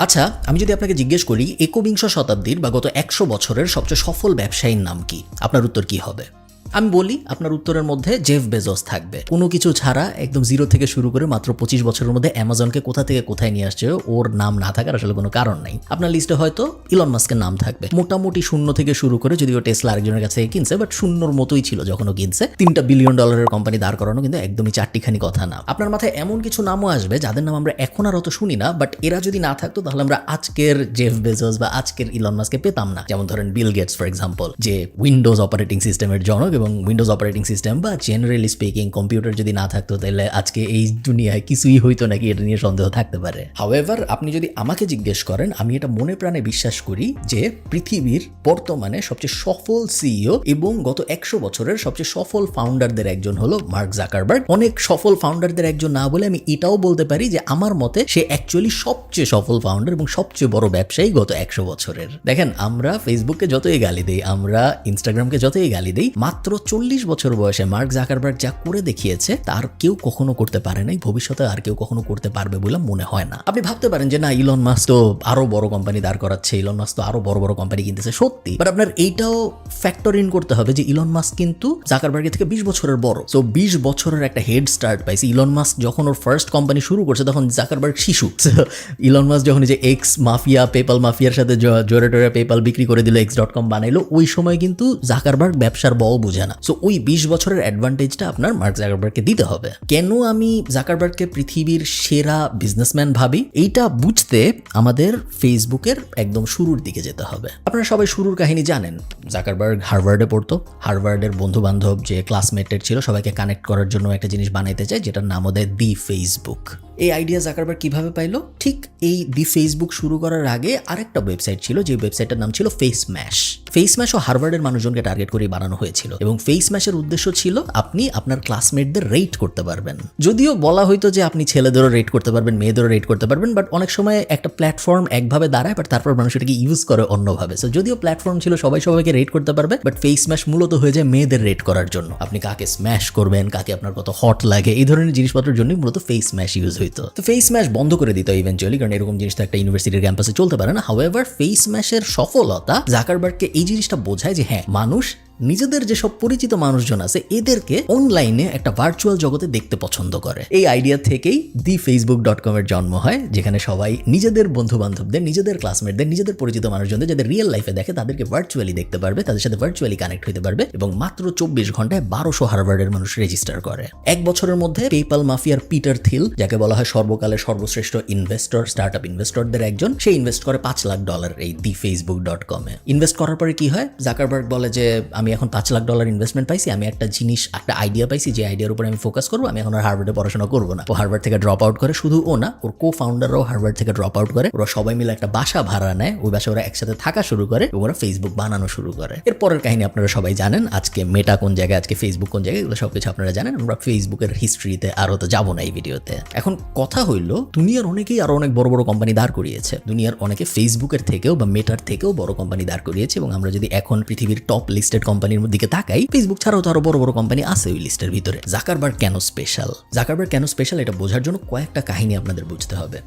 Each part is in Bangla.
আচ্ছা আমি যদি আপনাকে জিজ্ঞেস করি, একবিংশ শতাব্দীর বা গত একশো বছরের সবচেয়ে সফল ব্যবসায়ীর নাম কি? আপনার উত্তর কি হবে? আমি বলি, আপনার উত্তরের মধ্যে জেফ বেজস থাকবে। কোনো কিছু ছাড়া একদম জিরো থেকে শুরু করে মাত্র পঁচিশ বছরের মধ্যে অ্যামাজনকে কোথা থেকে কোথায় নিয়ে আসছে, ওর নাম না থাকার আসলে কোনো কারণ নাই। আপনার লিস্টে হয়তো ইলন মাস্কের নাম থাকবে। মোটামুটি শূন্য থেকে শুরু করে যদিও টেসলা আরেকজনের কাছে কিনছে বাট শূন্যর মতোই ছিল যখন ও কিনছে। তিনটা বিলিয়ন ডলারের কোম্পানি দাঁড় করানো কিন্তু একদমই চারটিখানি কথা না। আপনার মাথায় এমন কিছু নামও আসবে, যাদের নাম আমরা এখন আর অত শুনি না বাট এরা যদি না থাকতো, তাহলে আমরা আজকের জেফ বেজস বা আজকের ইলন মাস্ককে পেতাম না। যেমন ধরেন বিল গেটস ফর এক্সাম্পল যে উইন্ডোজ অপারেটিং সিস্টেমের জনক এবং উইন্ডোজ অপারেটিং সিস্টেম বা জেনারেলি স্পিকিং কম্পিউটার যদি না থাকতো, তাহলে আজকে এই দুনিয়ায় কিছুই হইতো নাকি এটা নিয়ে সন্দেহ থাকতে পারে। হাওয়েভার আপনি যদি আমাকে জিজ্ঞেস করেন, আমি এটা মনে প্রাণে বিশ্বাস করি যে পৃথিবীর বর্তমানে সবচেয়ে সফল সিইও এবং গত একশো বছরের সবচেয়ে সফল ফাউন্ডারদের একজন হলো মার্ক জাকারবার্গ অনেক সফল ফাউন্ডারদের একজন না বলে আমি এটাও বলতে পারি যে আমার মতে সে অ্যাকচুয়ালি সবচেয়ে সফল ফাউন্ডার এবং সবচেয়ে বড় ব্যবসায়ী গত একশো বছরের। দেখেন, আমরা ফেসবুককে যতই গালি দেই, আমরা ইনস্টাগ্রামকে যতই গালি দেই, মাত্র চল্লিশ বছর বয়সে মার্ক জাকারবার্গ যা করে দেখিয়েছে, তার কেউ কখনো করতে পারে নাই। ভবিষ্যতে আর কেউ কখনো করতে পারবে বলে মনে হয় না। আপনি ভাবতে পারেন যে, না ইলন মাস্ক তো আরও বড় কোম্পানি দাঁড় করাচ্ছে ইলন মাস্ক তো আরও বড় বড় কোম্পানি কিনতেছে। সত্যি বাট আপনার এইটাও ফ্যাক্টর ইন করতে হবে যে ইলন মাস্ক কিন্তু জাকারবার্গের থেকে বিশ বছরের বড়। সো বিশ বছরের একটা হেড স্টার্ট পাইছে। ইলন মাস যখন ওর ফার্স্ট কোম্পানি শুরু করছে, তখন জাকারবার্গ শিশু। ইলন মাস্ক যখন যে এক্স মাফিয়া পেপাল মাফিয়ার সাথে জোরে টোরে পেপাল বিক্রি করে দিল এক্স ডট কম বানাইলো, ওই সময় কিন্তু জাকারবার্গ ব্যবসার বও বুঝে না। সো ওই বিশ বছরের অ্যাডভান্টেজটা আপনার মার্ক জাকারবার্গকে দিতে হবে। কেন আমি জাকারবার্গকে পৃথিবীর সেরা বিজনেসম্যান ভাবি? এইটা বুঝতে আমাদের ফেসবুকের একদম শুরুর দিকে যেতে হবে। আপনারা সবাই শুরুর কাহিনী জানেন। জাকারবার্গ হার্ভার্ডে পড়তো। হার্ভার্ডের বন্ধু বান্ধব যে ক্লাসমেটের ছিল, সবাইকে কানেক্ট করার জন্য একটা জিনিস বানাইতে চায়, যেটার নাম ওদের দি ফেসবুক এই আইডিয়া জাকারবার্গ কীভাবে পাইলো? ঠিক এই দি ফেসবুক শুরু করার আগে আরেকটা ওয়েবসাইট ছিল, যে ওয়েবসাইটটার নাম ছিল ফেস ম্যাশ ফেস ম্যাশ ও হার্ভার্ডের মানুষজনকে টার্গেট করে বানানো হয়েছিল এবং ফেস ম্যাশের উদ্দেশ্য ছিল আপনি আপনার ক্লাসমেটদের রেট করতে পারবেন। যদিও বলা হয়তো যে আপনি ছেলেদেরও রেট করতে পারবেন, মেয়েদেরও রেট করতে পারবেন বাট অনেক সময় একটা প্ল্যাটফর্ম একভাবে দাঁড়ায় বাট তারপর মানুষ এটাকে ইউজ করে অন্যভাবে। সো যদিও প্ল্যাটফর্ম ছিল, সবাই সবাইকে রেট করতে পারবে বাট ফেস ম্যাশ মূলত হয়ে যায় মেয়েদের রেট করার জন্য। আপনি কাকে স্ম্যাশ করবেন, কাকে আপনার কত হট লাগে, এই ধরনের জিনিসপত্রের জন্যই মূলত ফেস ম্যাশ ইউজ হইতো তো ফেস ম্যাশ বন্ধ করে দিত ইভেন্চুয়ালি কারণ এরকম জিনিসটা একটা ইউনিভার্সিটির ক্যাম্পাসে চলতে পারে না। হাওয়েভার ফেস ম্যাশের সফলতা জাকারবার্গকে এই জিনিসটা বোঝায় যে হ্যাঁ মানুষ নিজেদের যেসব পরিচিত মানুষজন আছে, এদেরকে অনলাইনে একটা ভার্চুয়াল জগতে দেখতে পছন্দ করে। এই আইডিয়া থেকেই দি ফেসবুক ডট কমের জন্ম হয়, যেখানে সবাই নিজেদের বন্ধু বান্ধবদের নিজেদের ক্লাসমেটদের নিজেদের পরিচিত মানুষজনদের, যাদের রিয়েল লাইফে দেখে, তাদেরকে ভার্চুয়ালি দেখতে পারবে, তাদের সাথে ভার্চুয়ালি কানেক্ট হতে পারবে এবং মাত্র চব্বিশ ঘন্টায় বারোশো হার্ভার্ডের মানুষ রেজিস্টার করে। এক বছরের মধ্যে পেপাল মাফিয়ার পিটার থিল যাকে বলা হয় সর্বকালের সর্বশ্রেষ্ঠ ইনভেস্টর স্টার্ট আপ ইনভেস্টরদের একজন, সে ইনভেস্ট করে পাঁচ লাখ ডলার এই দি ফেসবুক ডট কমে ইনভেস্ট করার পরে কি হয়? জাকারবার্গ বলে যে, আমি এখন পাঁচ লাখ ডলার ইনভেস্টমেন্ট পাইছি, আমি একটা জিনিস, একটা আইডিয়া পাইছি, যে আইডিয়ার উপরে আমি ফোকাস করব, আমি এখন আর হার্ভার্ডে পড়াশোনা করব না। ও হার্ভার্ড থেকে ড্রপ আউট করে শুধু ও না, ওর কো ফাউন্ডাররাও হার্ভার্ড থেকে ড্রপ আউট করে, ওরা সবাই মিলে একটা বাসা ভাড়া নেয়, ওই বাসা ওরা একসাথে থাকা শুরু করে, এবং ওরা ফেসবুক বানানো শুরু করে। এর পরের কাহিনী আপনারা সবাই জানেন, আজকে মেটা কোন জায়গায়, আজকে ফেসবুক কোন জায়গায়, এগুলো সবকিছু আপনারা জানেন, আমরা ফেসবুকের হিস্ট্রিতে আরও তো যাব না এই ভিডিওতে এখন কথা হইল, দুনিয়ার অনেকেই আরও অনেক বড় বড় কোম্পানি দাঁড় করিয়েছে। দুনিয়ার অনেকে ফেসবুকের থেকেও বা মেটার থেকেও বড় কোম্পানি দাঁড় করিয়েছে, এবং আমরা যদি এখন পৃথিবীর টপ লিস্টেড কোম্পানির দিকে তাকাই ফেসবুক ছাড়াও তো আরও বড় বড় কোম্পানি আছে ওই লিস্টের ভিতরে। জাকারবার কেন স্পেশাল জাকারবার কেন স্পেশাল এটা বোঝার জন্য কয়েকটা কাহিনী আপনাদের বুঝতে হবে।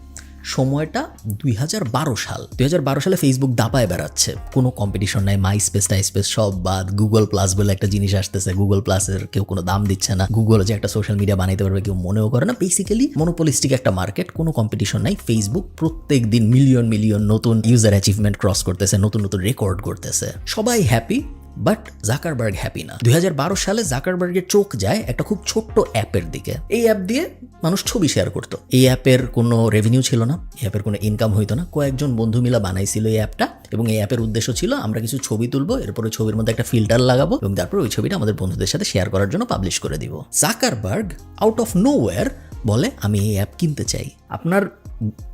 সময়টা দুই হাজার বারো সাল। দুই হাজার বারো সালে ফেসবুক দাপায় বেড়াচ্ছে। কোনো কম্পিটিশন নাই মাই স্পেস টাই স্পেস সব বাদ গুগল প্লাস বলে একটা জিনিস আসতেছে গুগল প্লাসের কেউ কোনো দাম দিচ্ছে না। গুগল যে একটা সোশ্যাল মিডিয়া বানাইতে পারবে, কেউ মনেও করে না। বেসিক্যালি মনোপলিস্টিক একটা মার্কেট কোনো কম্পিটিশন নাই। ফেসবুক প্রত্যেক দিন মিলিয়ন মিলিয়ন নতুন ইউজার অ্যাচিভমেন্ট ক্রস করতেছে, নতুন নতুন রেকর্ড করতেছে সবাই হ্যাপি বাট জাকারবার্গ হ্যাপি না। দুই সালে জাকারবার্গের চোখ যায় একটা খুব ছোট্ট অ্যাপের দিকে। এই অ্যাপ দিয়ে মানুষ ছবি শেয়ার করতো। এই অ্যাপের কোনো রেভিনিউ ছিল না, এই অ্যাপের কোনো ইনকাম হইতো না। কয়েকজন বন্ধু মিলা বানাইছিল এই অ্যাপটা এবং এই অ্যাপের উদ্দেশ্য ছিল, আমরা কিছু ছবি তুলবো, এরপরে ছবির মধ্যে একটা ফিল্টার লাগাবো এবং তারপর ওই ছবিটা আমাদের বন্ধুদের সাথে শেয়ার করার জন্য পাবলিশ করে দিব। জাকারবার্গ আউট অফ নো বলে, আমি এই অ্যাপ কিনতে চাই। আপনার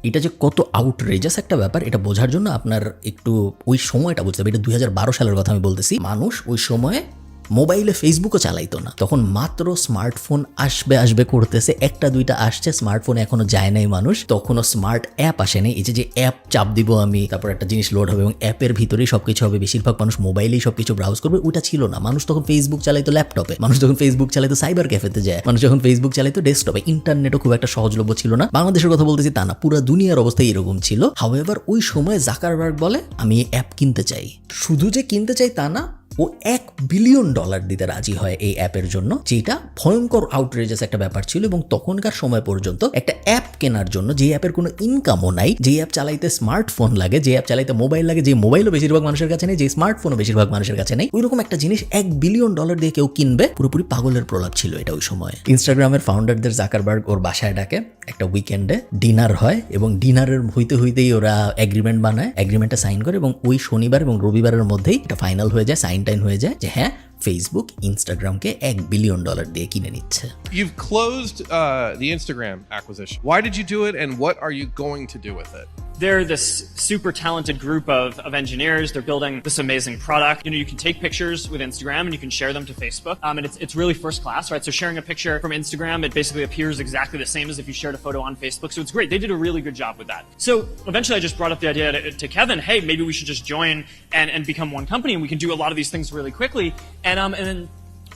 এটা যে কত আউটরেজাস একটা ব্যাপার, এটা বোঝার জন্য আপনার একটু ওই সময়টা বুঝতে হবে। এটা দুই হাজার বারো সালের কথা আমি বলতেছি। মানুষ ওই সময়ে মোবাইলে ফেসবুকও চালাইতো না। তখন মাত্র স্মার্টফোন আসবে আসবে করতেছে, একটা, দুইটা আসছে স্মার্টফোন এখনও যায় নাই মানুষ। তখনও স্মার্ট অ্যাপ আসেনি এই যে যে অ্যাপ চাপ দিব আমি, তারপর একটা জিনিস লোড হবে এবং অ্যাপের ভিতরেই সবকিছু হবে। বেশিরভাগ মানুষ মোবাইলেই সবকিছু ব্রাউজ করবে। ওটা ছিল না। মানুষ তখন ফেসবুক চালাইতো ল্যাপটপে মানুষ যখন ফেসবুক চালাইতো সাইবার ক্যাফেতে যায়। মানুষ যখন ফেসবুক চালাইতো ডেস্কটপে ইন্টারনেটও খুব একটা সহজলভ্য ছিল না। বাংলাদেশের কথা বলতেছি তা না। পুরো দুনিয়ার অবস্থা এরকম ছিল। হাওয়েভার ওই সময় জাকারবার্গ বলে, আমি অ্যাপ কিনতে চাই। শুধু যে কিনতে চাই তা না ও এক বিলিয়ন ডলার দিতে রাজি হয় এই অ্যাপের জন্য যেটা ভয়ঙ্কর আউটরেজাস একটা ব্যাপার ছিল এবং তখনকার সময় পর্যন্ত একটা অ্যাপ কেনার জন্য যে অ্যাপের কোনো ইনকামও নাই যে অ্যাপ চালাইতে স্মার্টফোন লাগে যে অ্যাপ চালাইতে মোবাইল লাগে যে মোবাইলও বেশিরভাগ মানুষের কাছে নেই যে স্মার্টফোনও বেশিরভাগ মানুষের কাছে নেই ওইরকম একটা জিনিস এক বিলিয়ন ডলার দিয়ে কেউ কিনবে, পুরোপুরি পাগলের প্রলাপ ছিল এটা ওই সময়। ইনস্টাগ্রামের ফাউন্ডারদের জাকারবার্গ ওর বাসায় ডাকে, একটা উইকেন্ডে ডিনার হয় এবং ডিনারের হইতে হইতেই ওরা এগ্রিমেন্ট বানায় এগ্রিমেন্টটা সাইন করে এবং ওই শনিবার এবং রবিবারের মধ্যেই এটা ফাইনাল হয়ে যায় সাইন টাইন হয়ে যায় যে হ্যাঁ ফেসবুক ইনস্টাগ্রামকে এক বিলিয়ন ডলার দিয়ে কিনে নিচ্ছে You've closed uh, the Instagram acquisition. Why did you do it, and what are you going to do with it? They're this super talented group of, of engineers. They're building this amazing product. You know, you can take pictures with Instagram and you can share them to Facebook. Um, and it's, it's really first class, right? So sharing a picture from Instagram, it basically appears exactly the same as if you shared a photo on Facebook. So it's great. They did a really good job with that. So eventually I just brought up the idea to, to Kevin, hey, maybe we should just join and, and become one company and we can do a lot of these things really quickly. And, um, and then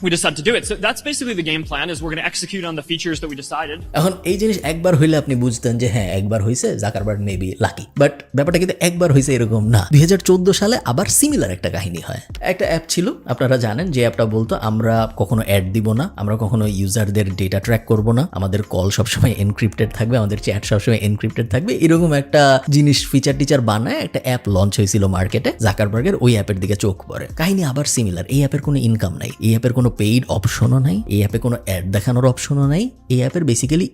we decided to do it. So that's basically the game plan is we're going to execute on the features that we decided. এখন এই জিনিস একবার হইলে আপনি বুঝতেন যে হ্যাঁ একবার হয়েছে জাকারবার্গ মেবি লাকি বাট ব্যাপারটা কিন্তু একবার হয়েছে এরকম না। দুই সালে আবার সিমিলার একটা কাহিনী হয়। একটা অ্যাপ ছিল, আপনারা জানেন যে অ্যাপটা বলতো, আমরা কখনো অ্যাড দিব না, আমরা কখনো ইউজারদের ডেটা ট্র্যাক করব না, আমাদের কল সবসময় এনক্রিপ্টেড থাকবে, আমাদের চ্যাট সবসময় এনক্রিপ্টেড থাকবে। এরকম একটা জিনিস ফিচার টিচার বানায়, একটা অ্যাপ লঞ্চ হয়েছিল মার্কেটে জাকারবার্গের ওই অ্যাপের দিকে চোখ পড়ে। কাহিনী আবার সিমিলার এই অ্যাপের কোনো ইনকাম নাই, এই অ্যাপের কোনো পেইড অপশনও নাই, এই অ্যাপে কোনো অ্যাড দেখানোর অপশনও নাই। এই অ্যাপের বেসিক্যালি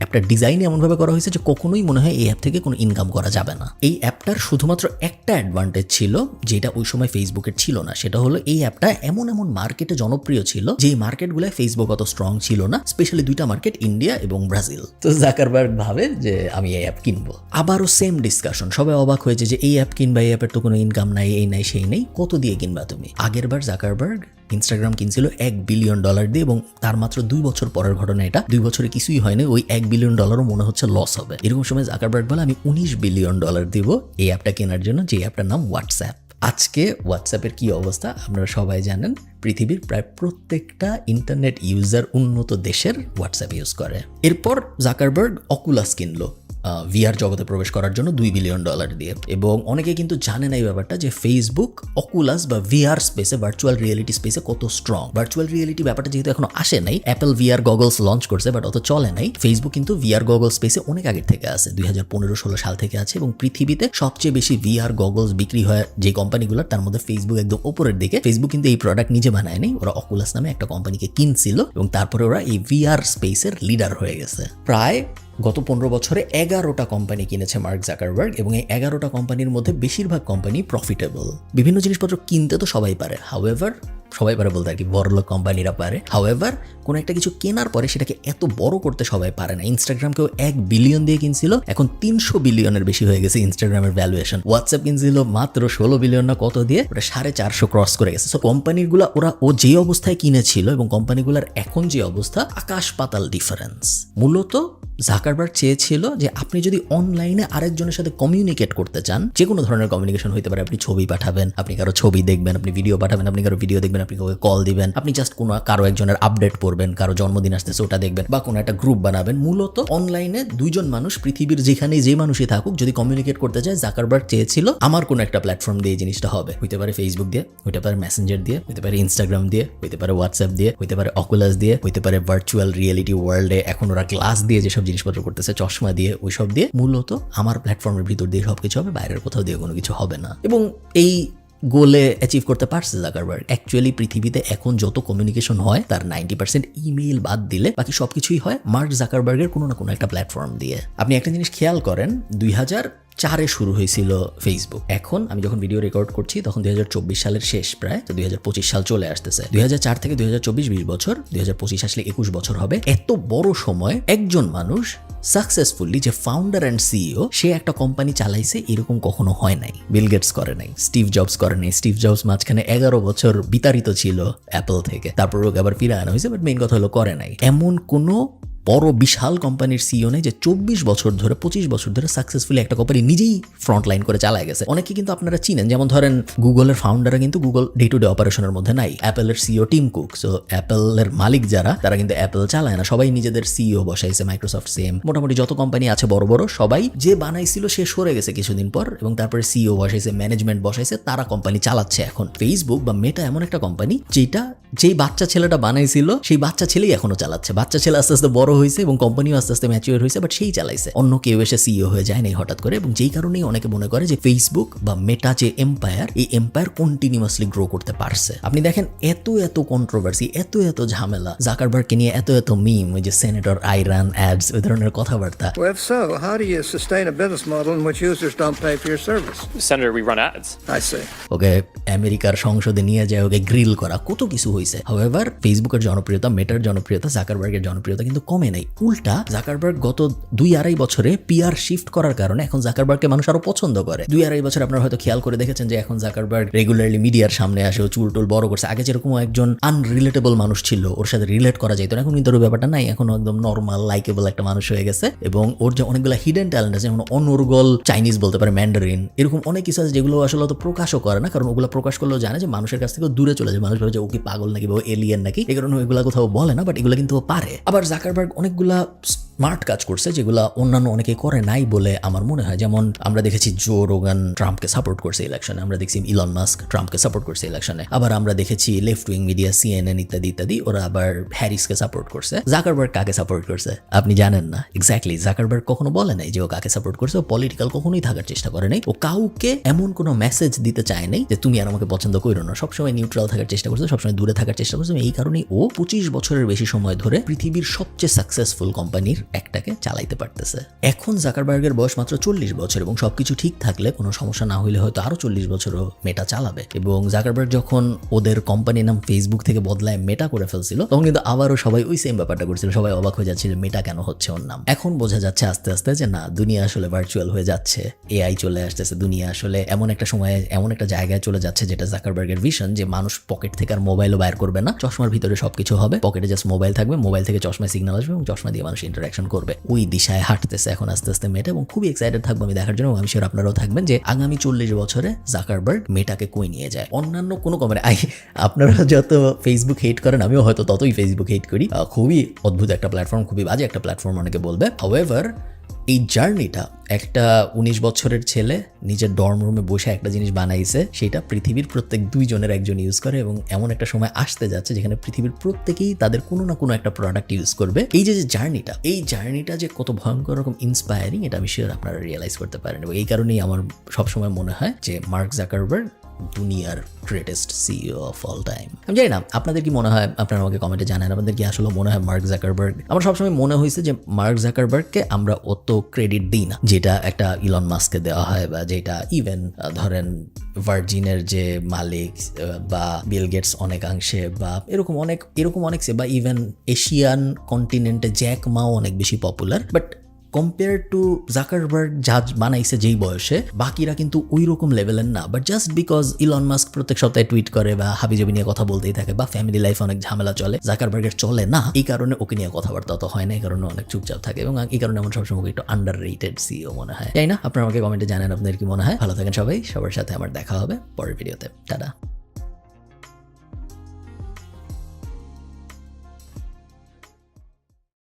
অ্যাপটার ডিজাইন এমনভাবে করা হয়েছে যে কখনোই মনে হয় এই অ্যাপ থেকে কোনো ইনকাম করা যাবে না। এই অ্যাপটার শুধুমাত্র একটা অ্যাডভান্টেজ ছিল, যেটা ওই সময় ফেসবুকের ছিল না। সেটা হলো এই অ্যাপটা এমন এমন মার্কেটে জনপ্রিয় ছিল যে মার্কেটগুলোয় ফেসবুক অত স্ট্রং ছিল না স্পেশালি দুইটা মার্কেট ইন্ডিয়া এবং ব্রাজিল তো জাকারবার্গ ভাবে যে আমি এই অ্যাপ কিনবো। আবারও সেম ডিসকাশন সবাই অবাক হয়েছে যে এই অ্যাপ কিনবা, এই অ্যাপের তো কোনো ইনকাম নাই, এই নাই, সেই নেই, কত দিয়ে কিনবা তুমি? আগের বার জাকারবার্গ ইনস্টাগ্রাম কিনছিল এক বিলিয়ন ডলার দিয়ে এবং তার মাত্র দুই বছর পরের ঘটনা এটা। দুই বছরে কিছুই হয়নি, ওই এক বিলিয়ন ডলারও মনে হচ্ছে লস হবে। এরকম সময় জাকারবার্গ বলে, আমি উনিশ বিলিয়ন ডলার দিব এই অ্যাপটা কেনার জন্য, যে অ্যাপটার নাম হোয়াটসঅ্যাপ আজকে হোয়াটসঅ্যাপের কি অবস্থা? আপনারা সবাই জানেন, পৃথিবীর প্রায় প্রত্যেকটা ইন্টারনেট ইউজার উন্নত দেশের হোয়াটসঅ্যাপ ইউজ করে। এরপর জাকারবার্গ অকুলাস কিনলো। ভিআর জগতে প্রবেশ করার জন্য দুই বিলিয়ন ডলার দিয়ে। এবং অনেকে কিন্তু জানে না এই ব্যাপারটা যে ফেসবুক অকুলাস বা ভিআর স্পেসে ভার্চুয়াল রিয়েলিটি স্পেসে কত স্ট্রং ভার্চুয়াল রিয়েলিটি ব্যাপারটা যেহেতু এখনও আসে নাই অ্যাপেল ভিআর গগলস লঞ্চ করছে বাট অত চলে নাই। ফেসবুক কিন্তু ভিআর গগল স্পেসে অনেক আগের থেকে আছে, দুই হাজার পনেরো ষোলো সাল থেকে আছে এবং পৃথিবীতে সবচেয়ে বেশি ভিআর গগলস বিক্রি হয় যে কোম্পানিগুলোর তার মধ্যে ফেসবুক একদম ওপরের দিকে। ফেসবুক কিন্তু এই প্রোডাক্ট নিজে বানায় নাই, ওরা অকুলাস নামে একটা কোম্পানিকে কিনছিল এবং তারপরে ওরা এই ভিআর স্পেসের লিডার হয়ে গেছে। প্রায় গত পনেরো বছরে এগারোটা কোম্পানি কিনেছে মার্ক জাকারবার্গ এবং এই এগারোটা কোম্পানির মধ্যে বেশিরভাগ কোম্পানি প্রফিটেবল বিভিন্ন জিনিসপত্র কিনতে তো সবাই পারে। হাউএভার সবাই পারে বলতে আর কি বড়লোক কোম্পানিরা পারে। হাউএভার কোনো একটা কিছু কেনার পরে সেটাকে এত বড় করতে সবাই পারে না। ইনস্টাগ্রামকেও এক বিলিয়ন দিয়ে কিনছিল, এখন তিনশো বিলিয়নের বেশি হয়ে গেছে ইনস্টাগ্রামের ভ্যালুয়েশন হোয়াটসঅ্যাপ কিনছিল মাত্র ষোলো বিলিয়ন না কত দিয়ে, ওটা সাড়ে চারশো ক্রস করে গেছে। সো কোম্পানিগুলো ওরা ও যে অবস্থায় কিনেছিল এবং কোম্পানিগুলোর এখন যে অবস্থা, আকাশ পাতাল ডিফারেন্স মূলত জাকারবার্গ চেয়েছিল যে আপনি যদি অনলাইনে আরেকজনের সাথে কমিউনিকেট করতে চান যে কোনো ধরনের কমিউনিকেশন হতে পারে, আপনি ছবি পাঠাবেন, আপনি কারও ছবি দেখবেন, আপনি ভিডিও পাঠাবেন, আপনি কারও ভিডিও দেখবেন আপনি কাউকে কল দিবেন, আপনি জাস্ট কোনো কারও একজনের আপডেট পড়বেন কারও জন্মদিন আসতেছে, ওটা দেখবেন, বা কোনো একটা গ্রুপ বানাবেন। মূলত অনলাইনে দুইজন মানুষ, পৃথিবীর যেখানে যে মানুষই থাকুক, যদি কমিউনিকেট করতে চায় জাকারবার্গ চেয়েছিল আমার কোনো একটা প্ল্যাটফর্ম দিয়ে জিনিসটা হবে। হইতে পারে ফেসবুক দিয়ে, হইতে পারে মেসেঞ্জার দিয়ে, হইতে পারে ইনস্টাগ্রাম দিয়ে, হইতে পারে হোয়াটসঅ্যাপ দিয়ে, হইতে পারে অকুলাস দিয়ে, হইতে পারে ভার্চুয়াল রিয়েলিটি ওয়ার্ল্ডে এখন ওরা গ্লাস দিয়ে যেসব জিনিসপত্র করতেছে, চশমা দিয়ে, ওইসব দিয়ে, মূলত আমার প্ল্যাটফর্মের ভিতর দিয়ে সব কিছু হবে, বাইরের কোথাও দিয়ে কোনো কিছু হবে না। এবং এই গোলে অ্যাচিভ করতে পারছে জাকারবার্গ অ্যাকচুয়ালি পৃথিবীতে এখন যত কমিউনিকেশন হয়, তার নাইনটি পার্সেন্ট ইমেল বাদ দিলে বাকি সবকিছুই হয় মার্ক জাকারবার্গের কোনো না কোনো একটা প্ল্যাটফর্ম দিয়ে। আপনি একটা জিনিস খেয়াল করেন, দুই হাজার চারে শুরু হয়েছিল ফেসবুক এখন আমি যখন ভিডিও রেকর্ড করছি, তখন দুই সালের শেষ প্রায়, তো দুই সাল চলে আসতেছে। দুই থেকে দুই হাজার চব্বিশ বিশ বছর, দুই আসলে একুশ বছর হবে। এত বড় সময় একজন মানুষ সাকসেসফুলি যে ফাউন্ডার অ্যান্ড সিইও সে একটা কোম্পানি চালাইছে, এরকম কখনো হয় নাই। বিল গেটস করে নাই স্টিভ জবস করে নাই। স্টিভ জবস মাঝখানে এগারো বছর বিতাড়িত ছিল অ্যাপল থেকে। তারপর ওকে আবার ফিরে আনা হয়েছে বাট মেইন কথা হলো করে নাই। এমন কোনো বড় বিশাল কোম্পানির সিও নেই যে চব্বিশ বছর ধরে, পঁচিশ বছর ধরে সাকসেসফুলি একটা কোম্পানি নিজেই ফ্রন্ট লাইন করে চালায় গেছে। অনেকে কিন্তু আপনারা চিনেন, যেমন ধরেন গুগলের ফাউন্ডাররা কিন্তু গুগল ডে টু ডে অপারেশনের মধ্যে নাই। অ্যাপেলের সিও টিম কুক সো অ্যাপেলের মালিক যারা, তারা কিন্তু অ্যাপেল চালায় না। সবাই নিজেদের সিও বসাইছে মাইক্রোসফট সেম মোটামুটি যত কোম্পানি আছে বড় বড়, সবাই যে বানাইছিল সে সরে গেছে কিছুদিন পর এবং তারপরে সিও বসাইছে ম্যানেজমেন্ট বসাইছে, তারা কোম্পানি চালাচ্ছে এখন। ফেসবুক বা মেটা এমন একটা কোম্পানি যেটা, যেই বাচ্চা ছেলেটা বানাইছিল, সেই বাচ্চা ছেলেই এখনও চালাচ্ছে। বাচ্চা ছেলে আস্তে আস্তে বড় হয়েছে এবং কোম্পানিও আস্তে আস্তে ম্যাচিওর হয়েছে বাট সেই চালাইছে অন্য কেউ এসে সিইও হয়ে যায় নাই হঠাৎ করে এবং যেই কারণেই অনেকে মনে করে যে ফেসবুক বা মেটা যে এম্পায়ার এই এম্পায়ার কন্টিনিউয়াসলি গ্রো করতে পারছে আপনি দেখেন এত এত কন্ট্রোভার্সি এত এত ঝামেলা জাকারবার্গকে নিয়ে এত এত মিম ওই যে সেনেটর আইরান অ্যাডস ওই ধরনের কথাবার্তা Well, if so, how do you sustain a business model in which users don't pay for your service? Senator, we run ads. I see. ওকে আমেরিকার সংসদে নিয়ে যায় ওকে গ্রিল করা কত কিছু হয়েছে হাওয়েভার ফেসবুকের জনপ্রিয়তা মেটার জনপ্রিয়তা জাকারবার্গের জনপ্রিয়তা কিন্তু কমে নাই, উল্টা জাকারবার্গ গত দুই আড়াই বছরে পিআর শিফট করার কারণে এখন জাকারবার্গকে মানুষ আরও পছন্দ করে। দুই আড়াই বছর আপনারা হয়তো খেয়াল করে দেখেছেন যে এখন জাকারবার্গ রেগুলারলি মিডিয়ার সামনে আসে, ও চুল টুল বড় করছে। আগে যেরকম একজন আনরিলেটেবল মানুষ ছিল, ওর সাথে রিলেট করা যেত এখন কিন্তু ব্যাপারটা নাই, এখন একদম নর্মাল লাইকেবল একটা মানুষ হয়ে গেছে। এবং ওর যে অনেকগুলো হিডেন ট্যালেন্ট আছে, যেমন অনর্গল চাইনিজ বলতে পারে ম্যান্ডারিন এরকম অনেক কিছু আছে যেগুলো আসলে অত প্রকাশও করে না, কারণ ওগুলো প্রকাশ করলেও জানে যে মানুষের কাছ থেকে দূরে চলে যায়। মানুষ ভাবে যে ও কি পাগল নাকি বা এলিয়েন নাকি, এই কারণে এগুলো কোথাও বলে না বাট এগুলো কিন্তু পারে। আবার জাকারবার্গ অনেকগুলা স্মার্ট কাজ করছে, যেগুলো অন্যান্য অনেকে করে নাই বলে আমার মনে হয়। যেমন আমরা দেখেছি জো রোগান ট্রাম্পকে সাপোর্ট করছে ইলেকশনে আমরা দেখছি ইলন মাস্ক ট্রাম্পকে সাপোর্ট করছে ইলেকশনে আবার আমরা দেখেছি লেফট উইং মিডিয়া সিএনএন ইত্যাদি ইত্যাদি, ওরা আবার হ্যারিসকে সাপোর্ট করছে। জাকারবার্গ কাকে সাপোর্ট করছে? আপনি জানেন না। এক্স্যাক্টলি জাকারবার্গ কখনো বলে নাই যে ও কাকে সাপোর্ট করছে। ও পলিটিক্যাল কখনোই থাকার চেষ্টা করে নাই। ও কাউকে এমন কোনো মেসেজ দিতে চায় নাই যে তুমি আর আমাকে পছন্দ করো না। সবসময় নিউট্রাল থাকার চেষ্টা করছে, সবসময় দূরে থাকার চেষ্টা করছে। এই কারণেই ও পঁচিশ বছরের বেশি সময় ধরে পৃথিবীর সবচেয়ে সাকসেসফুল কোম্পানির একটাকে চালাইতে পারতেছে। এখন জাকারবার্গের বয়স মাত্র চল্লিশ বছর এবং সবকিছু ঠিক থাকলে কোনো সমস্যা না হইলে হয়তো আরও চল্লিশ বছরও মেটা চালাবে। এবং জাকারবার্গ যখন ওদের কোম্পানির নাম ফেসবুক থেকে বদলায় মেটা করে ফেলছিল, তখন কিন্তু আবারও সবাই ওই সেম ব্যাপারটা করছিল, সবাই অবাক হয়ে যাচ্ছিল মেটা কেন হচ্ছে ওর নাম। এখন বোঝা যাচ্ছে আস্তে আস্তে যে না, দুনিয়া আসলে ভার্চুয়াল হয়ে যাচ্ছে এআই চলে আসতেছে, দুনিয়া আসলে এমন একটা সময়ে, এমন একটা জায়গায় চলে যাচ্ছে যেটা জাকারবার্গের ভিশন যে মানুষ পকেট থেকে আর মোবাইলও বাইর করবে না। চশমার ভিতরে সবকিছু হবে পকেটে জাস্ট মোবাইল থাকবে মোবাইল থেকে চশমায় সিগন্যাল আসবে এবং চশমা দিয়ে মানুষ ইন্টারাকশন করবে। ওই দিশায় হাঁটতেছে এখন আস্তে আস্তে মেটা এবং খুবই এক্সাইটেড থাকব আমি দেখার জন্য আমি শিওর আপনারাও থাকবেন যে আগামী চল্লিশ বছরে জাকারবার্গ মেটাকে কই নিয়ে যায়। অন্যান্য কোনো কমেন্ট আই, আপনারা যত ফেসবুক হেট করেন, আমিও হয়তো ততই ফেসবুক হেট করি। খুবই অদ্ভুত একটা প্ল্যাটফর্ম খুবই বাজে একটা প্ল্যাটফর্ম অনেকে বলবে। হাওয়েভার এই জার্নিটা একটা উনিশ বছরের ছেলে নিজের ডর্ম রুমে বসে একটা জিনিস বানাইছে, সেটা পৃথিবীর প্রত্যেক দুইজনের একজন ইউজ করে এবং এমন একটা সময় আসতে যাচ্ছে যেখানে পৃথিবীর প্রত্যেকেই তাদের কোনো না কোনো একটা প্রোডাক্ট ইউজ করবে। এই যে যে জার্নিটা, এই জার্নিটা যে কত ভয়ঙ্কর রকম ইন্সপায়ারিং এটা আমি শিওর আপনারা রিয়েলাইজ করতে পারেন এবং এই কারণেই আমার সবসময় মনে হয় যে মার্ক জাকারবার্গ দুনিয়ার greatest CEO of all time আমি জানি না, আপনাদের কি মনে হয়? আপনারা আমাকে কমেন্টে জানান, আপনাদের কি আসলে মনে হয় মার্ক জাকারবার্গ আমার সবসময় মনে হয়েছে যে মার্ক জাকারবার্গকে আমরা অত ক্রেডিট দিই না, যেটা একটা ইলন মাস্ককে দেওয়া হয় বা যেটা ইভেন ধরেন ভার্জিনের যে মালিক বা বিল গেটস অনেকাংশে, বা এরকম অনেক এরকম অনেক বা ইভেন এশিয়ান কন্টিনেন্টে জ্যাক মাও অনেক বেশি popular but compare to Zuckerberg যা বানাইছে যেই বয়সে, বাকিরা কিন্তু ওই রকম লেভেলের না। But just because Elon Musk প্রত্যেক সপ্তাহে টুইট করে বা হাবিজাবি নিয়ে কথা বলতেই থাকে বা ফ্যামিলি লাইফ অনেক ঝামেলা চলে জাকারবার্গের চলে না। এই কারণে ওকে নিয়ে কথাবার্তা অত হয় না, এই কারণে অনেক চুপচাপ থাকে এবং এই কারণে আমার সবসময় একটু আন্ডার রেটেড সিও মনে হয়। তাই না, আপনারা আমাকে কমেন্টে জানেন, আপনাদের কি মনে হয়? ভালো থাকেন সবাই, সবার সাথে আমার দেখা হবে পরের ভিডিওতে টাটা।